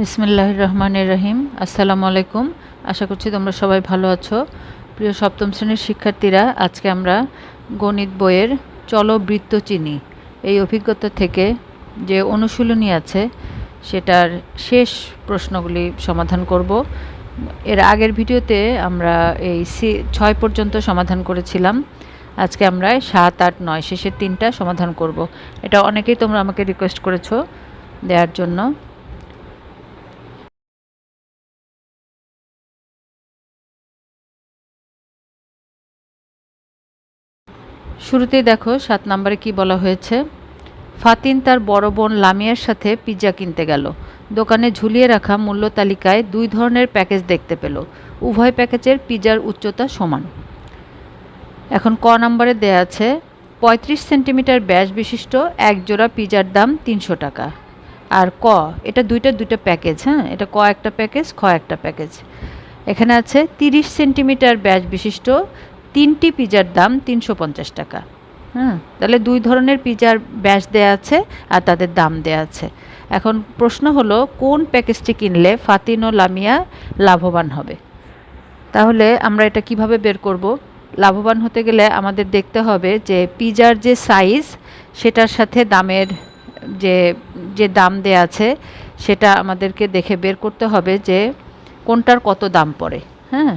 বিসমিল্লাহ রহমানের রহিম। আসসালামু আলাইকুম আশা করছি তোমরা সবাই ভালো আছো। প্রিয় সপ্তম শ্রেণির শিক্ষার্থীরা, আজকে আমরা গণিত বইয়ের চলো বৃত্ত চিনি। এই অভিজ্ঞতা থেকে যে অনুশীলনী আছে, সেটার শেষ প্রশ্নগুলি সমাধান করব। এর আগের ভিডিওতে আমরা এই সি, ছয় পর্যন্ত সমাধান করেছিলাম। আজকে আমরা সাত, আট, নয়, শেষের তিনটা সমাধান করব। এটা অনেকেই তোমরা আমাকে রিকোয়েস্ট করেছ দেওয়ার জন্য। শুরুতেই দেখো সাত নম্বরে কি বলা হয়েছে? ফাতিন তার বড় বোন লামিয়ার সাথে পিৎজা কিনতে গেল। দোকানে ঝুলিয়ে রাখা মূল্য তালিকায় দুই ধরনের প্যাকেজ দেখতে পেল। উভয় প্যাকেজের পিৎজার উচ্চতা সমান। এখন ক নম্বরে দেয়া আছে, পঁয়ত্রিশ সেন্টিমিটার ব্যাস বিশিষ্ট এক জোড়া পিৎজার দাম তিনশো টাকা। আর ক, এটা দুইটা দুইটা প্যাকেজ হ্যাঁ? এটা ক একটা প্যাকেজ, খ একটা প্যাকেজ। এখানে আছে তিরিশ সেন্টিমিটার ব্যাস বিশিষ্ট তিনটি পিজার দাম তিনশো পঞ্চাশ টাকা। হ্যাঁ তাহলে দুই ধরনের পিজার ব্যাস দেয়া আছে আর তাদের দাম দেয়া আছে। এখন প্রশ্ন হলো, কোন প্যাকেজটি কিনলে ফাতিন ও লামিয়া লাভবান হবে? তাহলে আমরা এটা কীভাবে বের করব? লাভবান হতে গেলে আমাদের দেখতে হবে যে পিজার যে সাইজ, সেটার সাথে দামের যে যে দাম দেয়া আছে, সেটা আমাদেরকে দেখে বের করতে হবে যে কোনটার কত দাম পড়ে। হ্যাঁ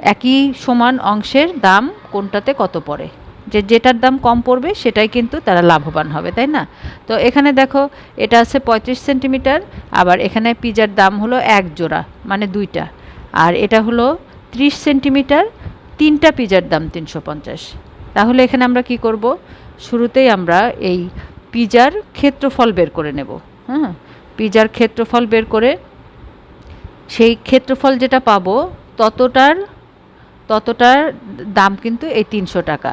একই সমান অংশের দাম কোনটাতে কত পড়ে? যে যেটার দাম কম পড়বে সেটাই কিন্তু তারা লাভবান হবে, তাই না? তো এখানে দেখো, এটা আছে পঁয়ত্রিশ সেন্টিমিটার, আবার এখানে পিজার দাম হলো এক জোড়া মানে দুইটা। আর এটা হলো ত্রিশ সেন্টিমিটার, তিনটা পিজার দাম তিনশো পঞ্চাশ। তাহলে এখানে আমরা কি করব? শুরুতেই আমরা এই পিজার ক্ষেত্রফল বের করে নেব হ্যাঁ পিজার ক্ষেত্রফল বের করে সেই ক্ষেত্রফল যেটা পাবো ততটার ততটার দাম কিন্তু এই তিনশো টাকা।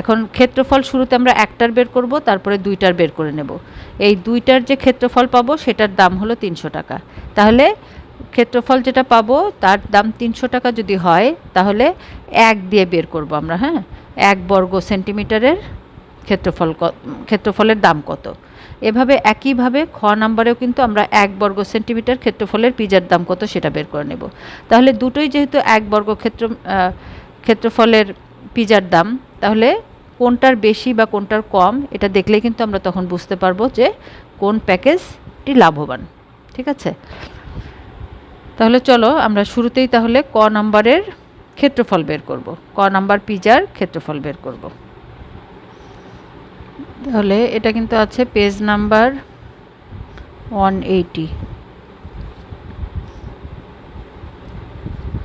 এখন ক্ষেত্রফল শুরুতে আমরা একটার বের করব, তারপরে দুইটার বের করে নেব। এই দুইটার যে ক্ষেত্রফল পাবো, সেটার দাম হলো তিনশো টাকা। তাহলে ক্ষেত্রফল যেটা পাবো, তার দাম তিনশো টাকা যদি হয়, তাহলে এক দিয়ে বের করব আমরা হ্যাঁ? এক বর্গ সেন্টিমিটারের ক্ষেত্রফল ক্ষেত্রফলের দাম কত? এভাবে একইভাবে খ নাম্বারেও কিন্তু আমরা এক বর্গ সেন্টিমিটার ক্ষেত্রফলের পিজার দাম কত সেটা বের করে নেব। তাহলে দুটোই যেহেতু এক বর্গ ক্ষেত্র ক্ষেত্রফলের পিজার দাম, তাহলে কোনটার বেশি বা কোনটার কম এটা দেখলেই কিন্তু আমরা তখন বুঝতে পারব যে কোন প্যাকেজটি লাভবান। ঠিক আছে? তাহলে চলো আমরা শুরুতেই তাহলে ক নাম্বারের ক্ষেত্রফল বের করব। ক নাম্বার পিজার ক্ষেত্রফল বের করব। তাহলে এটা কিন্তু আছে পেজ নাম্বার ওয়ান এইটি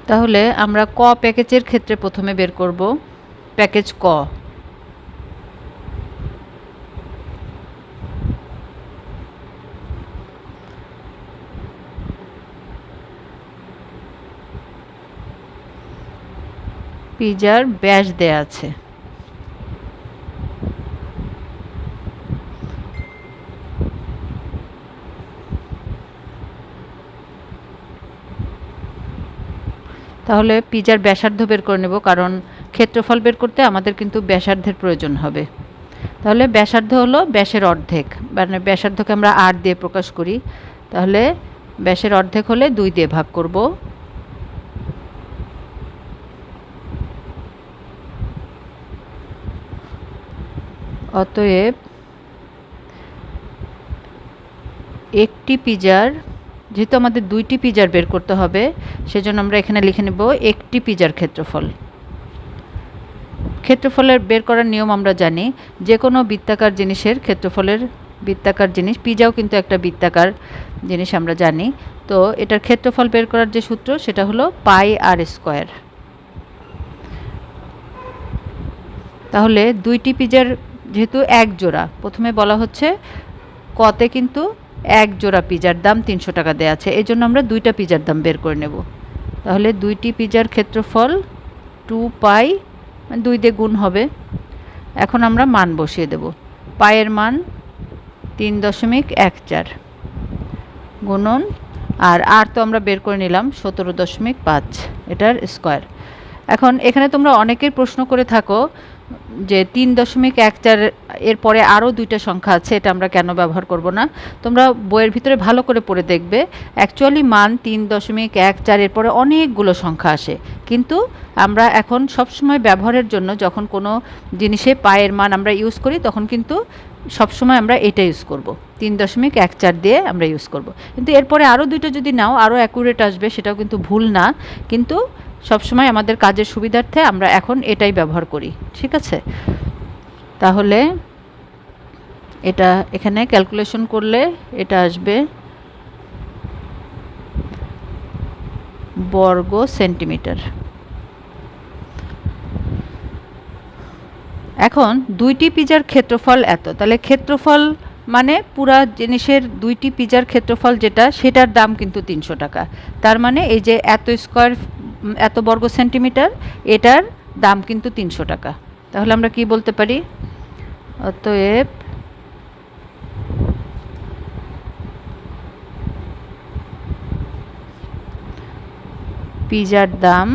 তাহলে আমরা ক প্যাকেজের ক্ষেত্রে প্রথমে বের করব। প্যাকেজ ক। পিজার ব্যাস দেয়া আছে। তাহলে পিজার ব্যাসার্ধ বের করে নেব, কারণ ক্ষেত্রফল বের করতে আমাদের কিন্তু ব্যাসার্ধের প্রয়োজন হবে। তাহলে ব্যাসার্ধ হলো ব্যাসের অর্ধেক মানে ব্যাসার্ধকে আমরা আট দিয়ে প্রকাশ করি। তাহলে ব্যাসের অর্ধেক হলে দুই দিয়ে ভাগ করব। অতএব একটি পিজার যেহেতু আমাদের দুইটি পিজার বের করতে হবে, সেজন্য আমরা এখানে লিখে নেব একটি পিজার ক্ষেত্রফল। ক্ষেত্রফলের বের করার নিয়ম আমরা জানি যে কোনো বৃত্তাকার জিনিসের ক্ষেত্রফলের বৃত্তাকার জিনিস, পিজাও কিন্তু একটা বৃত্তাকার জিনিস আমরা জানি। তো এটার ক্ষেত্রফল বের করার যে সূত্র, সেটা হলো পাই আর স্কোয়ার। তাহলে দুইটি পিজার যেহেতু এক জোড়া, প্রথমে বলা হচ্ছে কতে কিন্তু এক জোড়া পিজার দাম তিনশো টাকা দেওয়া আছে। এই জন্য আমরা দুইটা পিজার দাম বের করে নেব। তাহলে দুইটি পিজার ক্ষেত্রফল টু পাই দুই দিয়ে গুণ হবে। এখন আমরা মান বসিয়ে দেব। পায়ের মান তিন দশমিক এক চার গুণন, আর আর তো আমরা বের করে নিলাম সতেরো দশমিক পাঁচ, এটার স্কোয়ার এখন এখানে তোমরা অনেকের প্রশ্ন করে থাকো যে তিন দশমিক এক চার এর পরে আরও দুইটা সংখ্যা আছে, এটা আমরা কেন ব্যবহার করব না? তোমরা বইয়ের ভিতরে ভালো করে পড়ে দেখবে অ্যাকচুয়ালি মান তিন দশমিক এক চার পরে অনেকগুলো সংখ্যা আসে। কিন্তু আমরা এখন সবসময় ব্যবহারের জন্য যখন কোনো জিনিসে পায়ের মান আমরা ইউজ করি, তখন কিন্তু সবসময় আমরা এটা ইউজ করব। তিন দশমিক এক চার দিয়ে আমরা ইউজ করব। কিন্তু এরপরে আরও দুইটা যদি নাও, আরও অ্যাকুরেট আসবে, সেটাও কিন্তু ভুল না। কিন্তু সবসময় আমাদের কাজের সুবিধার্থে আমরা এখন এটাই ব্যবহার করি, ঠিক আছে? তাহলে এটা এখানে ক্যালকুলেশন করলে এটা আসবে বর্গ সেন্টিমিটার। এখন দুইটি পিজার ক্ষেত্রফল এত, তাহলে ক্ষেত্রফল মানে পুরা জিনিসের দুইটি পিজার ক্ষেত্রফল যেটা, সেটার দাম কিন্তু তিনশো টাকা। তার মানে এই যে এত স্কোয়ার এত বর্গ সেন্টিমিটার, এটার দাম কিন্তু তিনশো টাকা। তাহলে আমরা কি বলতে পারি? অতএব পিজার দাম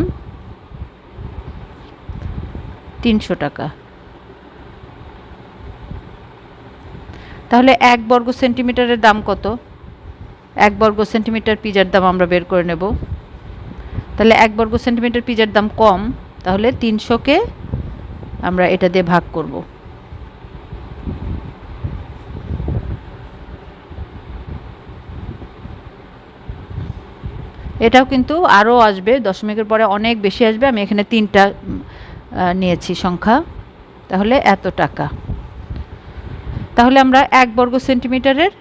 তিনশো টাকা। তাহলে এক বর্গ সেন্টিমিটারের দাম কত? এক বর্গ সেন্টিমিটার পিজার দাম আমরা বের করে নেব। তাহলে এক বর্গ সেন্টিমিটার পিজার দাম কম, তাহলে তিনশোকে আমরা এটা দিয়ে ভাগ করব। এটাও কিন্তু আরও আসবে, দশমিকের পরে অনেক বেশি আসবে, আমি এখানে তিনটা নিয়েছি সংখ্যা, তাহলে এত টাকা। তাহলে আমরা এক বর্গ সেন্টিমিটারের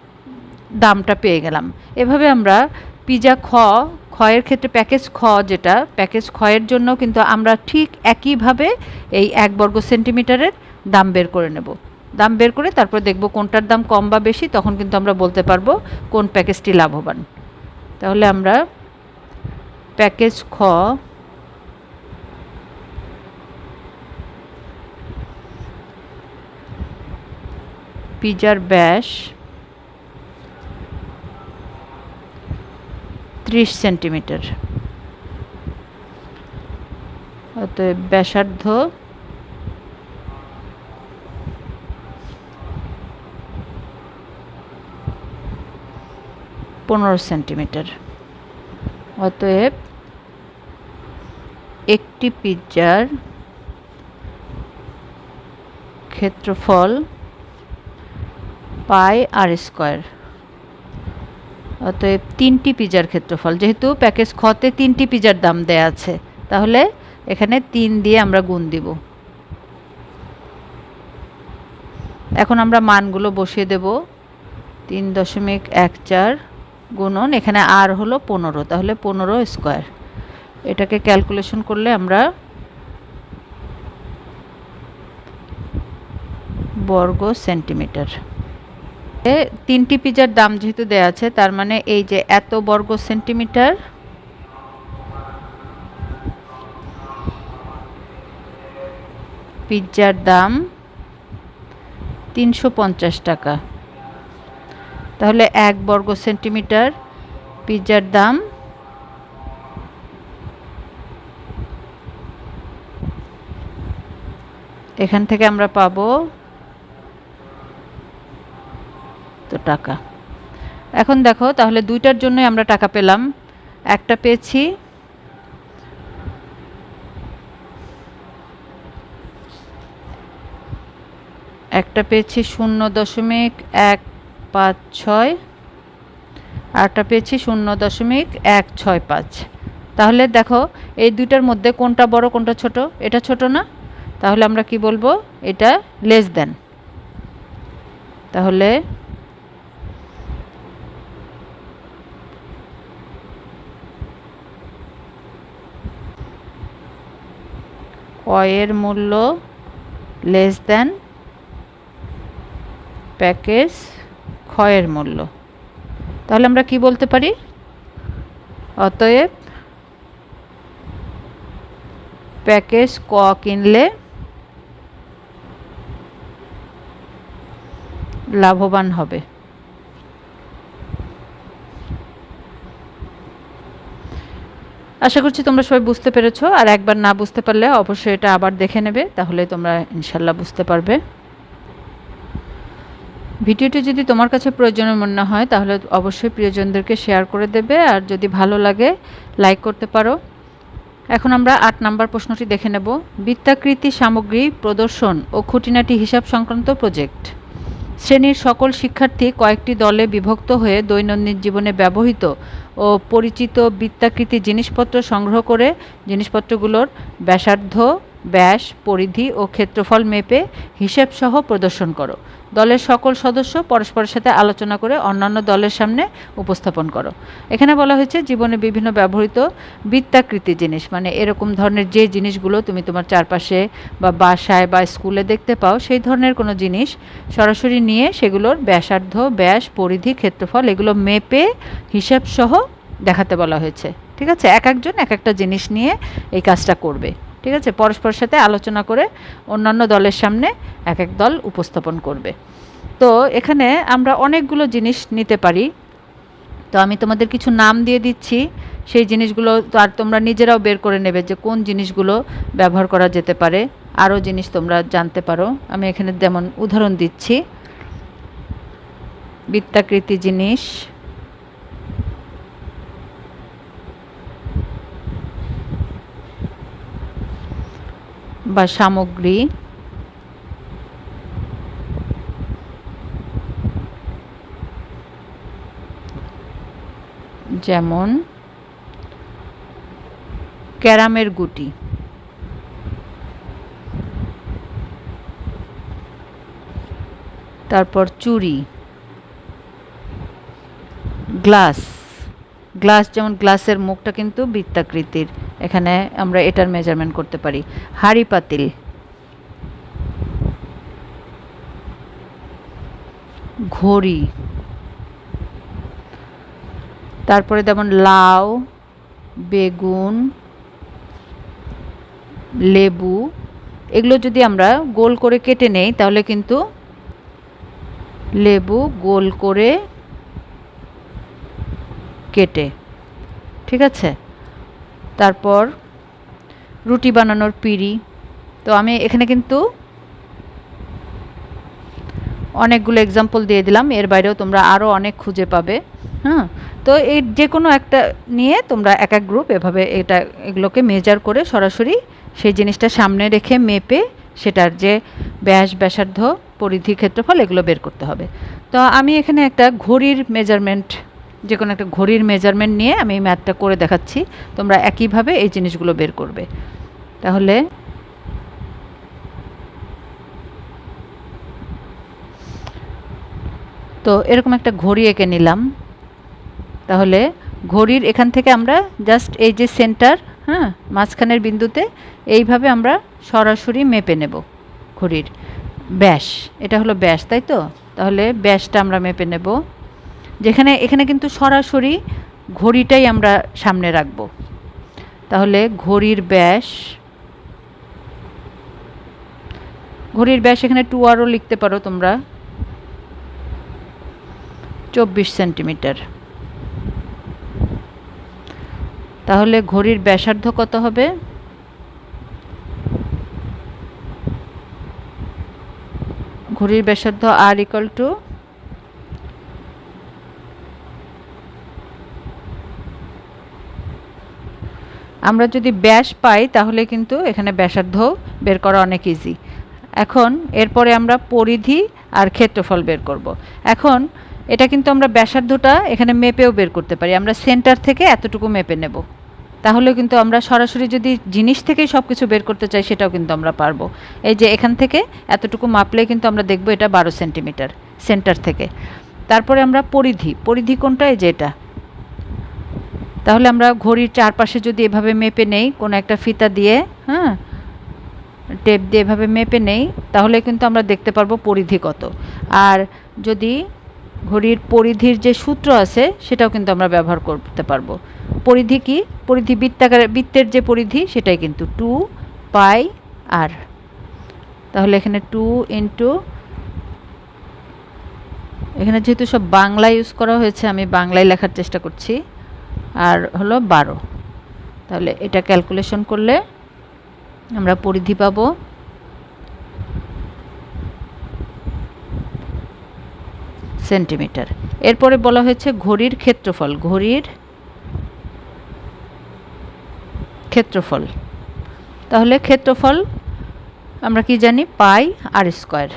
দামটা পেয়ে গেলাম। এভাবে আমরা পিজা খ ক্ষয়ের ক্ষেত্রে প্যাকেজ খ যেটা, প্যাকেজ ক্ষয়ের জন্য কিন্তু আমরা ঠিক একইভাবে এই এক বর্গ সেন্টিমিটারের দাম বের করে নেব। দাম বের করে তারপর দেখব কোনটার দাম কম বা বেশি, তখন কিন্তু আমরা বলতে পারব কোন প্যাকেজটি লাভবান। তাহলে আমরা প্যাকেজ খ পিজার ব্যাস ত্রিশ সেন্টিমিটার। অতএব ব্যাসার্ধ পনেরো সেন্টিমিটার। অতএব একটি পিৎজার ক্ষেত্রফল পাই আর স্কোয়ার। অতএব তিনটি পিজার ক্ষেত্রফল। যেহেতু প্যাকেজ খতে তিনটি পিজার দাম দেয়া আছে, তাহলে এখানে তিন দিয়ে আমরা গুণ দিব। এখন আমরা মানগুলো বসিয়ে দেব। তিন দশমিক এক চার গুণন, এখানে আর হলো পনেরো, তাহলে পনেরো স্কোয়ার। এটাকে ক্যালকুলেশন করলে আমরা বর্গ সেন্টিমিটার। তিনটি পিজার দাম যেহেতু দেয়া আছে, তার মানে এই যে এত বর্গ সেন্টিমিটার। পিৎজার দাম তিনশো পঞ্চাশ টাকা। তাহলে এক বর্গ সেন্টিমিটার পিৎজার দাম এখান থেকে আমরা পাবো তো টাকা। এখন দেখো, তাহলে দুইটার জন্যই আমরা টাকা পেলাম। একটা পেয়েছি একটা পেয়েছি শূন্য দশমিক এক পাঁচ ছয় আরটা পেয়েছি শূন্য দশমিক এক ছয় পাঁচ। তাহলে দেখো, এই দুইটার মধ্যে কোনটা বড়, কোনটা ছোট? এটা ছোট না? তাহলে আমরা কি বলব? এটা লেস দেন তাহলে কয়ের মূল্য লেস দেন প্যাকেজ ক্ষয়ের মূল্য। তাহলে আমরা কি বলতে পারি? অতএব প্যাকেজ ক কিনলে লাভবান হবে। আশা করছি তোমরা সবাই বুঝতে পেরেছ, আর একবার না বুঝতে পারলে অবশ্যই এটা আবার দেখে নেবে, তাহলে তোমরা ইনশাল্লাহ বুঝতে পারবে। ভিডিওটি যদি তোমার কাছে প্রয়োজনীয় মনে হয়, তাহলে অবশ্যই প্রিয়জনদেরকে শেয়ার করে দেবে, আর যদি ভালো লাগে, লাইক করতে পারো। এখন আমরা আট নাম্বার প্রশ্নটি দেখে নেব। বৃত্তাকৃতি সামগ্রী প্রদর্শন ও খুঁটিনাটি হিসাব সংক্রান্ত প্রজেক্ট। শ্রেণির সকল শিক্ষার্থী কয়েকটি দলে বিভক্ত হয়ে দৈনন্দিন জীবনে ব্যবহৃত ও পরিচিত বৃত্তাকৃতি জিনিসপত্র সংগ্রহ করে, জিনিসপত্রগুলোর ব্যাসার্ধ ব্যাস, পরিধি ও ক্ষেত্রফল মেপে হিসেবসহ প্রদর্শন করো। দলের সকল সদস্য পরস্পরের সাথে আলোচনা করে অন্যান্য দলের সামনে উপস্থাপন করো। এখানে বলা হয়েছে, জীবনে বিভিন্ন ব্যবহৃত বৃত্তাকৃতি জিনিস মানে এরকম ধরনের যে জিনিসগুলো তুমি তোমার চারপাশে বা বাসায় বা স্কুলে দেখতে পাও, সেই ধরনের কোনো জিনিস সরাসরি নিয়ে সেগুলোর ব্যাসার্ধ, ব্যাস, পরিধি, ক্ষেত্রফল এগুলো মেপে হিসাবসহ দেখাতে বলা হয়েছে। ঠিক আছে? এক একজন এক একটা জিনিস নিয়ে এই কাজটা করবে। ঠিক আছে? পরস্পরের সাথে আলোচনা করে অন্যান্য দলের সামনে এক এক দল উপস্থাপন করবে। তো এখানে আমরা অনেকগুলো জিনিস নিতে পারি। তো আমি তোমাদের কিছু নাম দিয়ে দিচ্ছি। সেই জিনিসগুলো তো আর তোমরা নিজেরাও বের করে নেবে যে কোন জিনিসগুলো ব্যবহার করা যেতে পারে। আরও জিনিস তোমরা জানতে পারো। আমি এখানে যেমন উদাহরণ দিচ্ছি। বৃত্তাকৃতি জিনিস। বা সামগ্রী। যেমন ক্যারামের গুটি। তারপর চুড়ি। গ্লাস। গ্লাস যেমন গ্লাসের মুখটা কিন্তু বৃত্তাকৃতির। এখানে আমরা এটার মেজারমেন্ট করতে পারি। হাড়ি পাতিল। ঘড়ি। তারপরে যেমন লাউ, বেগুন, লেবু, এগুলো যদি আমরা গোল করে কেটে নেই, তাহলে কিন্তু লেবু গোল করে কেটে। ঠিক আছে? তারপর রুটি বানানোর পিড়ি। তো আমি এখানে কিন্তু অনেকগুলো এক্সাম্পল দিয়ে দিলাম, এর বাইরেও তোমরা আরও অনেক খুঁজে পাবে। হ্যাঁ তো এই যে কোনো একটা নিয়ে তোমরা এক এক গ্রুপ এভাবে এটা, এগুলোকে মেজার করে সরাসরি সেই জিনিসটা সামনে রেখে মেপে সেটার যে ব্যাস ব্যাসার্ধ পরিধি ক্ষেত্রফল এগুলো বের করতে হবে। তো আমি এখানে একটা ঘড়ির মেজারমেন্ট যে কোনো একটা ঘড়ির মেজারমেন্ট নিয়ে আমি এই ম্যাথটা করে দেখাচ্ছি। তোমরা একইভাবে এই জিনিসগুলো বের করবে। তাহলে তো এরকম একটা ঘড়ি এঁকে নিলাম। তাহলে ঘড়ির এখান থেকে আমরা জাস্ট এই যে সেন্টার হ্যাঁ মাঝখানের বিন্দুতে এইভাবে আমরা সরাসরি মেপে নেব ঘড়ির। ব্যাস, এটা হলো ব্যাস, তাই তো? তাহলে ব্যাসটা আমরা মেপে নেব। যেখানে, এখানে কিন্তু সরাসরি ঘড়িটাই আমরা সামনে রাখব। তাহলে ঘড়ির ব্যাস ঘড়ির ব্যাস এখানে টু আরও লিখতে পারো তোমরা। চব্বিশ সেন্টিমিটার। তাহলে ঘড়ির ব্যাসার্ধ কত হবে? ঘড়ির ব্যাসার্ধ আর ইকাল টু আমরা যদি ব্যাস পাই, তাহলে কিন্তু এখানে ব্যাসার্ধ বের করা অনেক ইজি এখন এরপরে আমরা পরিধি আর ক্ষেত্রফল বের করব। এখন এটা কিন্তু আমরা ব্যাসার্ধটা এখানে মেপেও বের করতে পারি। আমরা সেন্টার থেকে এতটুকু মেপে নেব। তাহলে কিন্তু আমরা সরাসরি যদি জিনিস থেকেই সব কিছু বের করতে চাই, সেটাও কিন্তু আমরা পারব। এই যে এখান থেকে এতটুকু মাপলে কিন্তু আমরা দেখব এটা বারো সেন্টিমিটার সেন্টার থেকে। তারপরে আমরা পরিধি। পরিধি কোনটা? এই যে এটা। তাহলে আমরা ঘড়ির চারপাশে যদি এভাবে মেপে নেই, কোনো একটা ফিতা দিয়ে হ্যাঁ টেপ দিয়ে এভাবে মেপে নেই, তাহলে কিন্তু আমরা দেখতে পারব পরিধি কত। আর যদি ঘড়ির পরিধির যে সূত্র আছে, সেটাও কিন্তু আমরা ব্যবহার করতে পারব। পরিধি কি? পরিধি বৃত্তাকার, বৃত্তের যে পরিধি, সেটাই কিন্তু টু পাই আর। তাহলে এখানে টু ইন্টু, এখানে যেহেতু সব বাংলা ইউজ করা হয়েছে, আমি বাংলায় লেখার চেষ্টা করছি। আর হলো বারো। তাহলে এটা ক্যালকুলেশন করলে আমরা পরিধি পাবো সেন্টিমিটার এরপরে বলা হয়েছে ঘড়ির ক্ষেত্রফল ঘড়ির ক্ষেত্রফল। তাহলে ক্ষেত্রফল আমরা কি জানি? Pi r square.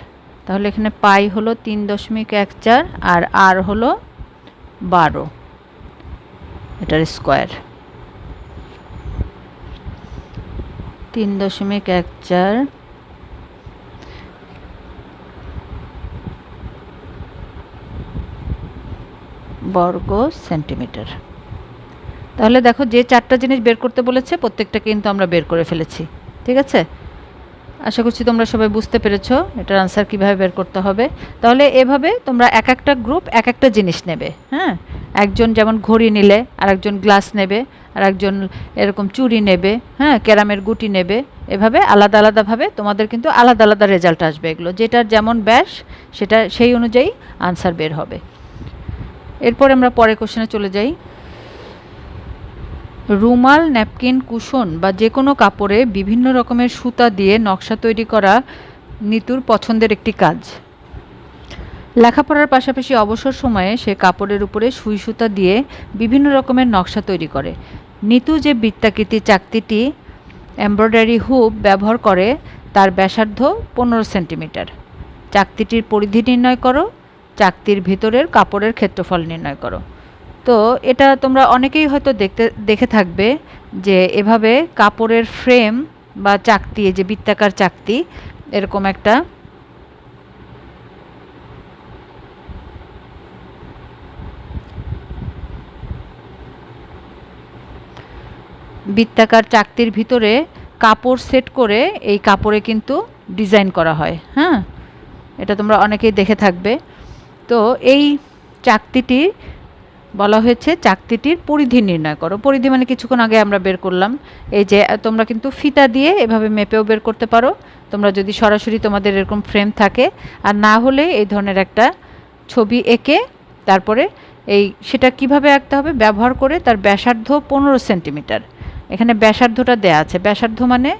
তাহলে এখানে পাই হলো তিন দশমিক এক চার আর আর হলো বারো। এটার স্কোয়ার। তিন দশমিক এক চার। বর্গ সেন্টিমিটার। তাহলে দেখো যে চারটা জিনিস বের করতে বলেছে, প্রত্যেকটা কিন্তু আমরা বের করে ফেলেছি। ঠিক আছে? আশা করছি তোমরা সবাই বুঝতে পেরেছ এটার আনসার কীভাবে বের করতে হবে। তাহলে এভাবে তোমরা এক একটা গ্রুপ এক একটা জিনিস নেবে হ্যাঁ? একজন যেমন ঘড়ি নিলে আর একজন গ্লাস নেবে আর একজন এরকম চুড়ি নেবে হ্যাঁ ক্যারামের গুটি নেবে, এভাবে আলাদা আলাদাভাবে তোমাদের কিন্তু আলাদা আলাদা রেজাল্ট আসবে এগুলো। যেটার যেমন ব্যাস, সেটা সেই অনুযায়ী আনসার বের হবে। এরপর আমরা পরের কোশ্চেনে চলে যাই। রুমাল, ন্যাপকিন, কুশন বা যে কোনো কাপড়ে বিভিন্ন রকমের সুতা দিয়ে নকশা তৈরি করা নিতুর পছন্দের একটি কাজ। লেখাপড়ার পাশাপাশি অবসর সময়ে সে কাপড়ের উপরে সুই সুতা দিয়ে বিভিন্ন রকমের নকশা তৈরি করে। নিতু যে বৃত্তাকৃতি চাকতিটি এমব্রয়ডারি হুপ ব্যবহার করে, তার ব্যাসার্ধ পনেরো সেন্টিমিটার। চাকতিটির পরিধি নির্ণয় করো, চাকতির ভিতরের কাপড়ের ক্ষেত্রফল নির্ণয় করো। তো এটা তোমরা অনেকেই হয়তো দেখতে, দেখে থাকবে যে এভাবে কাপড়ের ফ্রেম বা চাকতি যে বৃত্তাকার চাকতি, এরকম একটা বৃত্তাকার চাকতির ভিতরে কাপড় সেট করে এই কাপড়ে কিন্তু ডিজাইন করা হয় হ্যাঁ? এটা তোমরা অনেকেই দেখে থাকবে। তো এই চাকতিটি বলা হয়েছে চাকতিটির পরিধি নির্ণয় করো। পরিধি মানে কিছুক্ষণ আগে আমরা বের করলাম। এই যে তোমরা কিন্তু ফিতা দিয়ে এভাবে মেপেও বের করতে পারো। তোমরা যদি সরাসরি তোমাদের এরকম ফ্রেম থাকে, আর না হলে এই ধরনের একটা ছবি এঁকে তারপরে এই, সেটা কীভাবে আঁকতে হবে? ব্যবহার করে তার ব্যাসার্ধ পনেরো সেন্টিমিটার। এখানে ব্যাসার্ধটা দেয়া আছে। ব্যাসার্ধ মানে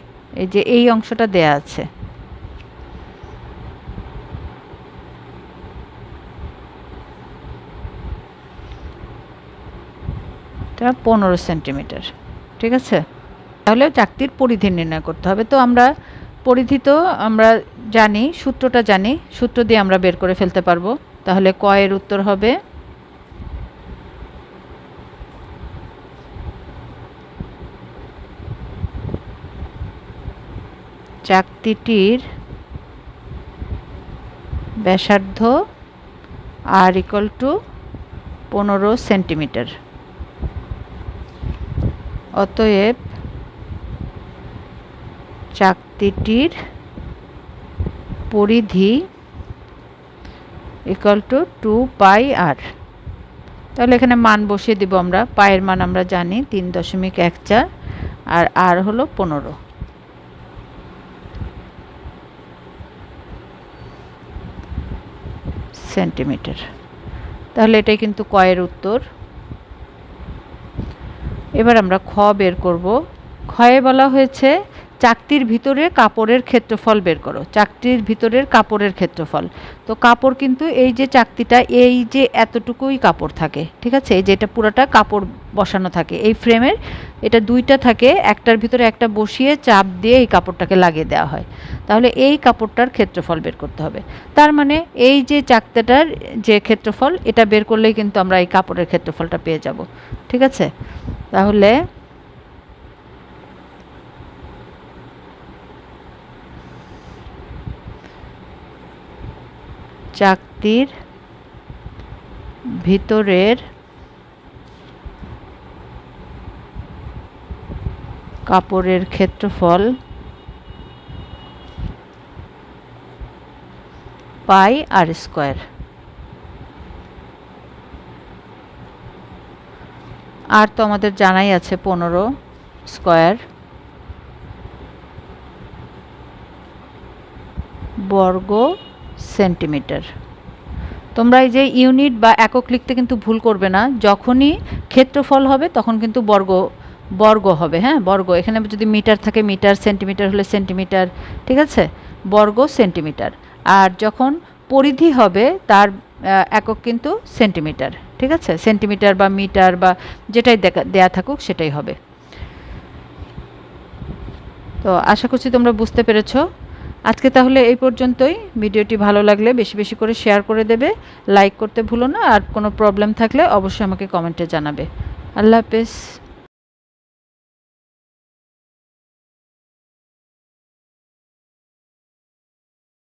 এই যে এই অংশটা দেয়া আছে। পনেরো সেন্টিমিটার, ঠিক আছে? তাহলে চাকতির পরিধি নির্ণয় করতে হবে। তো আমরা পরিধি তো আমরা জানি, সূত্রটা জানি, সূত্র দিয়ে আমরা বের করে ফেলতে পারব। তাহলে কয়ের উত্তর হবে? চাকতিটির ব্যাসার্ধ আর ইকুয়াল টু পনেরো সেন্টিমিটার অতএব চাকতিটির পরিধি equal to two pi r তাহলে এখানে মান বসিয়ে দিব আমরা পায়ের মান আমরা জানি তিন দশমিক এক চার, আর আর হলো পনেরো। সেন্টিমিটার। তাহলে এটাই কিন্তু কয়ের উত্তর। এবার আমরা খ বের করব। ক্ষয়ে বলা হয়েছে চাকতির ভিতরে কাপড়ের ক্ষেত্রফল বের করো, চাকতির ভিতরের কাপড়ের ক্ষেত্রফল। তো কাপড় কিন্তু এই যে চাকতিটা, এই যে এতটুকুই কাপড় থাকে, ঠিক আছে? এই যে এটা পুরোটা কাপড় বসানো থাকে, এই ফ্রেমের এটা দুইটা থাকে, একটার ভিতরে একটা বসিয়ে চাপ দিয়ে এই কাপড়টাকে লাগিয়ে দেওয়া হয়। তাহলে এই কাপড়টার ক্ষেত্রফল বের করতে হবে। তার মানে এই যে চাকতিটার যে ক্ষেত্রফল, এটা বের করলেই কিন্তু আমরা এই কাপড়ের ক্ষেত্রফলটা পেয়ে যাব, ঠিক আছে? তাহলে চাকতির ভিতরের কাপড়ের ক্ষেত্রফল পাই আর স্কোয়ার। আর তো আমাদের জানাই আছে পনেরো স্কোয়ার বর্গ সেন্টিমিটার। তোমরা এই যে ইউনিট বা একক লিখতে কিন্তু ভুল করবে না। যখনই ক্ষেত্রফল হবে, তখন কিন্তু বর্গ বর্গ হবে হ্যাঁ? বর্গ। এখানে যদি মিটার থাকে, মিটার, সেন্টিমিটার হলে সেন্টিমিটার, ঠিক আছে? বর্গ, সেন্টিমিটার। আর যখন পরিধি হবে, তার একক কিন্তু সেন্টিমিটার, ঠিক আছে? সেন্টিমিটার বা মিটার বা যেটাই দেয়া থাকুক, সেটাই হবে। তো আশা করছি তোমরা বুঝতে পেরেছ। আজকে তাহলে এই পর্যন্তই। ভিডিওটি ভালো লাগলে বেশি বেশি করে শেয়ার করে দেবে লাইক করতে ভুলো না, আর কোনো প্রবলেম থাকলে অবশ্যই আমাকে কমেন্টে জানাবে। আল্লাহ হাফেজ।